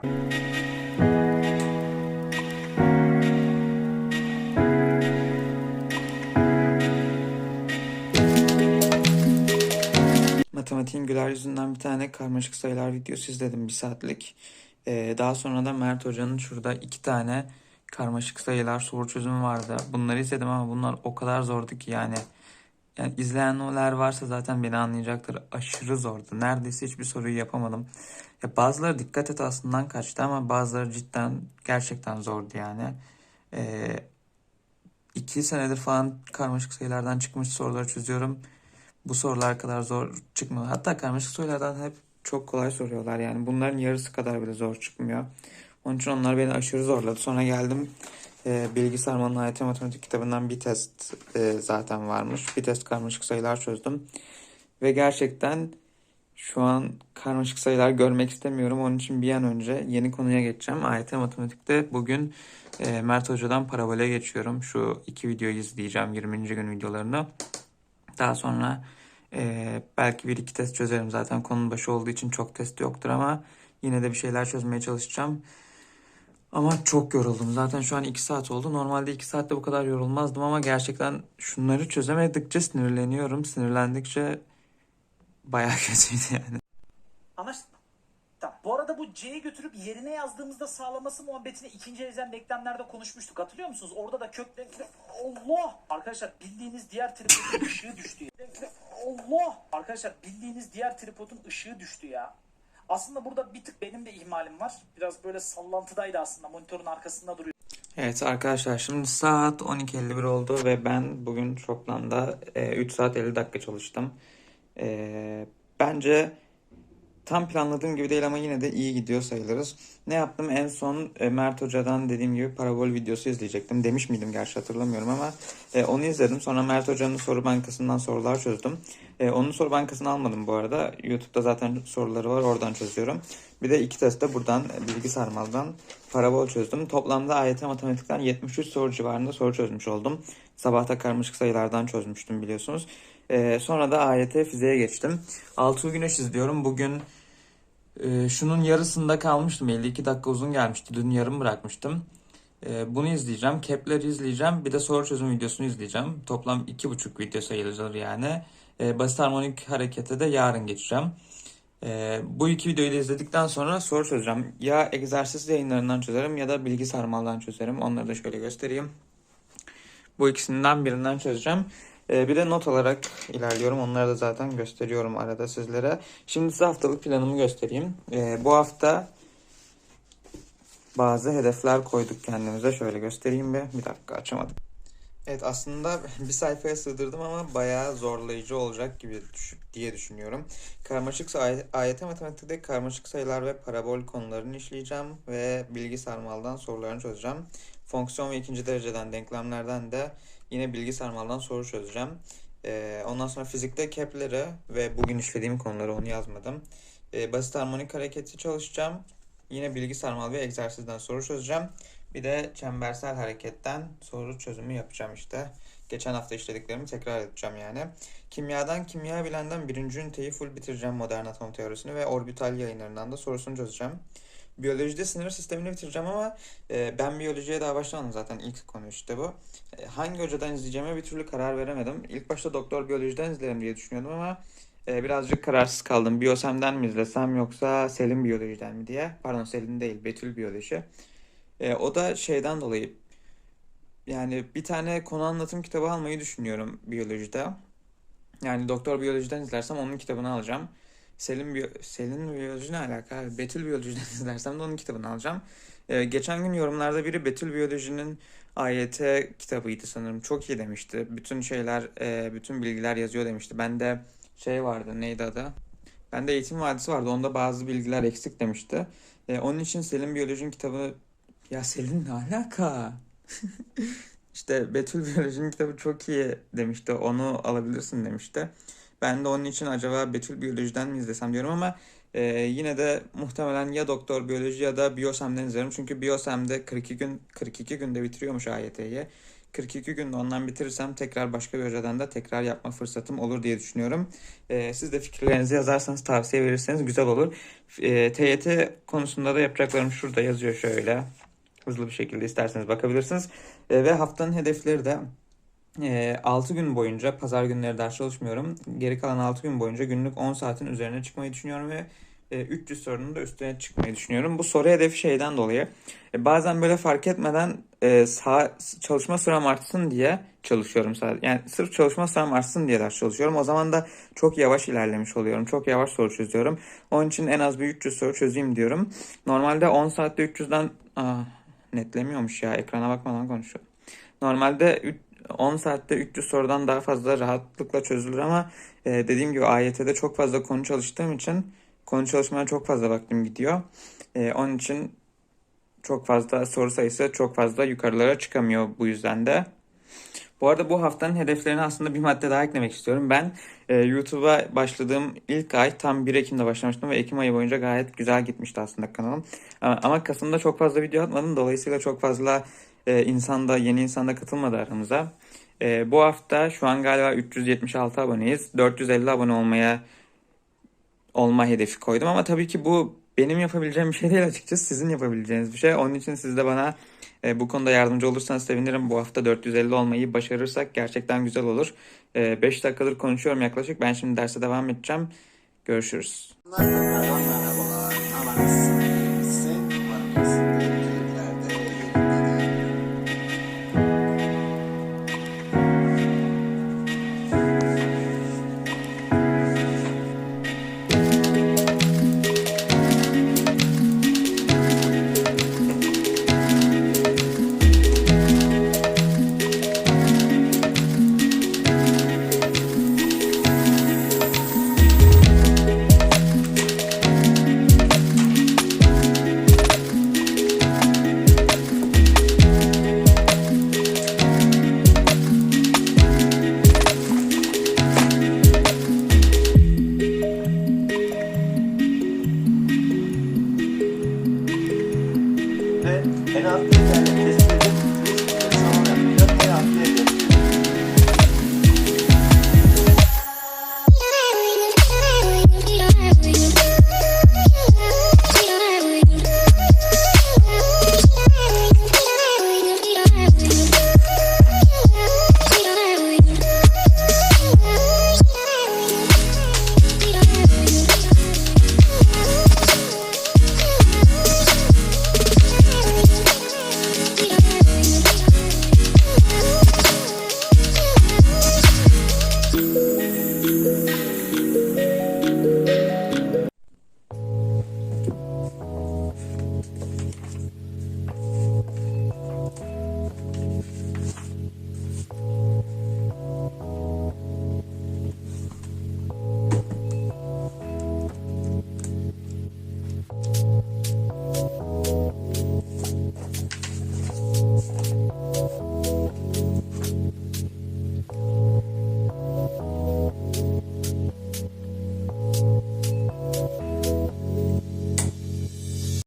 Matematiğin güler yüzünden bir tane karmaşık sayılar videosu izledim bir saatlik. Ee, daha sonra da Mert Hoca'nın şurada iki tane karmaşık sayılar soru çözümü vardı. Bunları izledim ama bunlar o kadar zordu ki yani. Yani izleyenler varsa zaten beni anlayacaktır. Aşırı zordu. Neredeyse hiçbir soruyu yapamadım. Ya bazıları dikkat et aslından kaçtı ama bazıları cidden gerçekten zordu yani. Ee, iki senedir falan karmaşık sayılardan çıkmış soruları çözüyorum. Bu sorular kadar zor çıkmıyor. Hatta karmaşık sorulardan hep çok kolay soruyorlar. Yani bunların yarısı kadar bile zor çıkmıyor. Onun için onlar beni aşırı zorladı. Sonra geldim e, Bilgi Sarmal'ın Hayat Matematik kitabından bir test e, zaten varmış. Bir test karmaşık sayılar çözdüm. Ve gerçekten şu an karmaşık sayılar görmek istemiyorum. Onun için bir an önce yeni konuya geçeceğim. AYT Matematik'te bugün e, Mert Hoca'dan parabole geçiyorum. Şu iki videoyu izleyeceğim 20. gün videolarını. Daha sonra e, belki bir iki test çözerim. Zaten konunun başı olduğu için çok test yoktur ama yine de bir şeyler çözmeye çalışacağım. Ama çok yoruldum. Zaten şu an 2 saat oldu. Normalde 2 saatte bu kadar yorulmazdım ama gerçekten şunları çözemedikçe sinirleniyorum. Sinirlendikçe bayağı kötüydü yani. Anlaştık mı? Tamam. Bu arada bu C'yi götürüp yerine yazdığımızda sağlaması muhabbetini ikinci elzem denklemlerde konuşmuştuk. Hatırlıyor musunuz? Orada da kök denklem... Allah! Arkadaşlar bildiğiniz diğer tripodun ışığı düştü. ya. Allah! Arkadaşlar bildiğiniz diğer tripodun ışığı düştü ya. Aslında burada bir tık benim de ihmalim var. Biraz böyle sallantıdaydı aslında. Monitörün arkasında duruyor. Evet arkadaşlar şimdi saat 12.51 oldu ve ben bugün toplamda e, 3 saat 50 dakika çalıştım. E, bence tam planladığım gibi değil ama yine de iyi gidiyor sayılırız. Ne yaptım? En son e, Mert Hoca'dan dediğim gibi parabol videosu izleyecektim. Demiş miydim gerçi hatırlamıyorum ama e, onu izledim. Sonra Mert Hoca'nın soru bankasından sorular çözdüm. E, onun soru bankasını almadım bu arada. YouTube'da zaten soruları var oradan çözüyorum. Bir de iki test de buradan e, bilgi sarmaldan parabol çözdüm. Toplamda AYT matematikten 73 soru civarında soru çözmüş oldum. Sabahta karmaşık sayılardan çözmüştüm biliyorsunuz. E, sonra da AYT fiziğe geçtim. Altuğ Güneş izliyorum. Bugün ee, şunun yarısında kalmıştım. 52 dakika uzun gelmişti. Dün yarım bırakmıştım. Ee, bunu izleyeceğim. Kepler'i izleyeceğim. Bir de soru çözüm videosunu izleyeceğim. Toplam 2,5 video sayılır yani. Ee, basit harmonik harekete de yarın geçeceğim. Ee, bu iki videoyu da izledikten sonra soru çözeceğim. Ya egzersiz yayınlarından çözerim ya da bilgi sarmaldan çözerim. Onları da şöyle göstereyim. Bu ikisinden birinden çözeceğim. Ee, bir de not alarak ilerliyorum. Onları da zaten gösteriyorum arada sizlere. Şimdi size haftalık planımı göstereyim. Ee, bu hafta bazı hedefler koyduk kendimize. Şöyle göstereyim bir. Bir dakika açamadım. Evet aslında bir sayfaya sığdırdım ama bayağı zorlayıcı olacak gibi diye düşünüyorum. Karmaşık say- AYT matematikte karmaşık sayılar ve parabol konularını işleyeceğim ve bilgi sarmaldan sorularını çözeceğim. Fonksiyon ve ikinci dereceden denklemlerden de yine bilgi sarmaldan soru çözeceğim. Ee, ondan sonra fizikte Kepler'i ve bugün işlediğim konuları onu yazmadım. Ee, basit harmonik hareketi çalışacağım. Yine bilgi sarmal ve egzersizden soru çözeceğim. Bir de çembersel hareketten soru çözümü yapacağım işte. Geçen hafta işlediklerimi tekrar edeceğim yani. Kimyadan kimya bilenden birinci üniteyi full bitireceğim modern atom teorisini ve orbital yayınlarından da sorusunu çözeceğim. Biyolojide sinir sistemini bitireceğim ama e, ben biyolojiye daha başlamadım zaten ilk konu işte bu. E, hangi hocadan izleyeceğime bir türlü karar veremedim. İlk başta doktor biyolojiden izlerim diye düşünüyordum ama e, birazcık kararsız kaldım. Biyosem'den mi izlesem yoksa Selim biyolojiden mi diye. Pardon Selim değil Betül biyoloji. E, o da şeyden dolayı yani bir tane konu anlatım kitabı almayı düşünüyorum biyolojide. Yani doktor biyolojiden izlersem onun kitabını alacağım. Selim biyo Selin biyoloji ne alaka? Betül biyolojiden izlersem de onun kitabını alacağım. Ee, geçen gün yorumlarda biri Betül biyolojinin AYT kitabıydı sanırım. Çok iyi demişti. Bütün şeyler, e, bütün bilgiler yazıyor demişti. Bende şey vardı, neydi adı? Bende eğitim vadisi vardı. Onda bazı bilgiler eksik demişti. E, onun için Selin biyolojinin kitabı ya Selin ne alaka? İşte Betül Biyoloji'nin kitabı çok iyi demişti. Onu alabilirsin demişti. Ben de onun için acaba Betül Biyoloji'den mi izlesem diyorum ama e, yine de muhtemelen ya Doktor Biyoloji ya da Biyosem'den izlerim. Çünkü Biyosem'de 42 gün 42 günde bitiriyormuş AYT'yi. 42 günde ondan bitirirsem tekrar başka bir önceden de tekrar yapma fırsatım olur diye düşünüyorum. Ee, siz de fikirlerinizi yazarsanız tavsiye verirseniz güzel olur. Ee, TYT konusunda da yapacaklarım şurada yazıyor şöyle. Hızlı bir şekilde isterseniz bakabilirsiniz. Ee, ve haftanın hedefleri de e, 6 gün boyunca pazar günleri ders çalışmıyorum. Geri kalan 6 gün boyunca günlük 10 saatin üzerine çıkmayı düşünüyorum ve e, 300 sorunun da üstüne çıkmayı düşünüyorum. Bu soru hedefi şeyden dolayı. e, bazen böyle fark etmeden e, çalışma sürem artsın diye çalışıyorum. Yani sırf çalışma sürem artsın diye ders çalışıyorum. O zaman da çok yavaş ilerlemiş oluyorum. Çok yavaş soru çözüyorum. Onun için en az bir 300 soru çözeyim diyorum. Normalde 10 saatte 300'den Aa, netlemiyormuş ya. Ekrana bakmadan konuşuyor. Normalde 10 saatte 300 sorudan daha fazla rahatlıkla çözülür ama e, dediğim gibi AYT'de çok fazla konu çalıştığım için konu çalışmaya çok fazla vaktim gidiyor. E, onun için çok fazla soru sayısı çok fazla yukarılara çıkamıyor bu yüzden de. Bu arada bu haftanın hedeflerine aslında bir madde daha eklemek istiyorum. Ben e, YouTube'a başladığım ilk ay tam 1 Ekim'de başlamıştım ve Ekim ayı boyunca gayet güzel gitmişti aslında kanalım. Ama, ama Kasım'da çok fazla video atmadım. Dolayısıyla çok fazla e, insan da yeni insan da katılmadı aramıza. E, bu hafta şu an galiba 376 aboneyiz. 450 abone olmaya olma hedefi koydum ama tabii ki bu benim yapabileceğim bir şey değil açıkçası. Sizin yapabileceğiniz bir şey. Onun için siz de bana e, bu konuda yardımcı olursanız sevinirim. Bu hafta 450 olmayı başarırsak gerçekten güzel olur. 5 dakikadır konuşuyorum yaklaşık. Ben şimdi derse devam edeceğim. Görüşürüz.